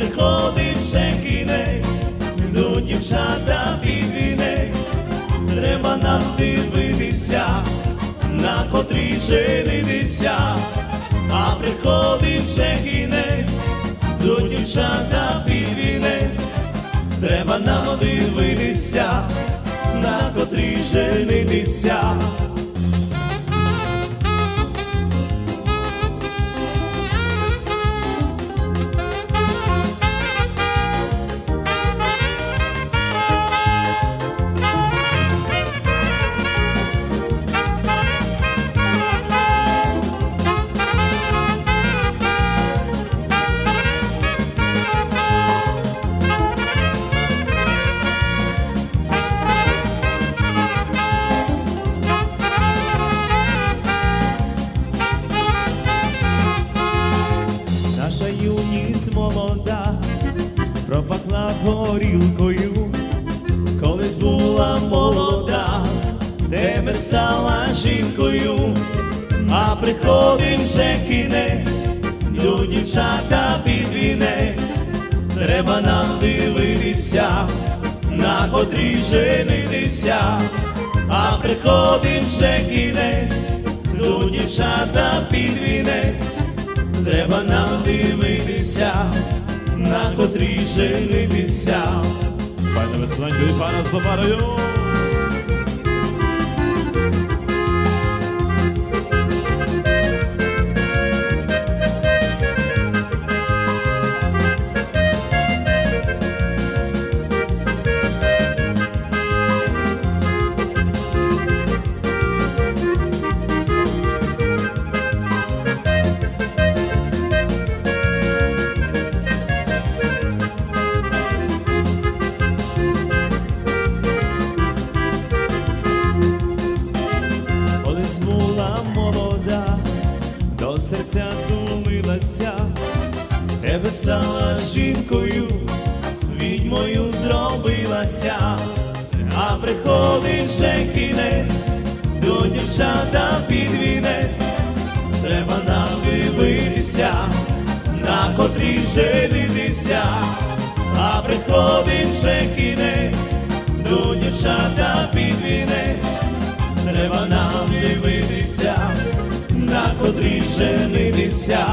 приходить ще кінець, до дівчата під вінець, треба нам дивитися, на котрій женитися, а приходить ще кінець, до дівчата під вінець, треба нам дивитися, на котрій женитися. Юність молода пропахла горілкою, колись була молода, тебе стала жінкою, а приходить вже кінець, до дівчата під вінець, треба нам дивитися, на котрій женитися, а приходить вже кінець, до дівчата під вінець. Треба нам дивитися, на котрій женитися. Пане Веселенько пане Собарою. До серця тулилася, тебе стала жінкою, відьмою зробилася, а приходить вже кінець, до дівчата під вінець, треба нам дивитися, на котрій женитися, а приходить вже кінець, до дівчата під вінець. Треба нам дивитися, котрій женитися,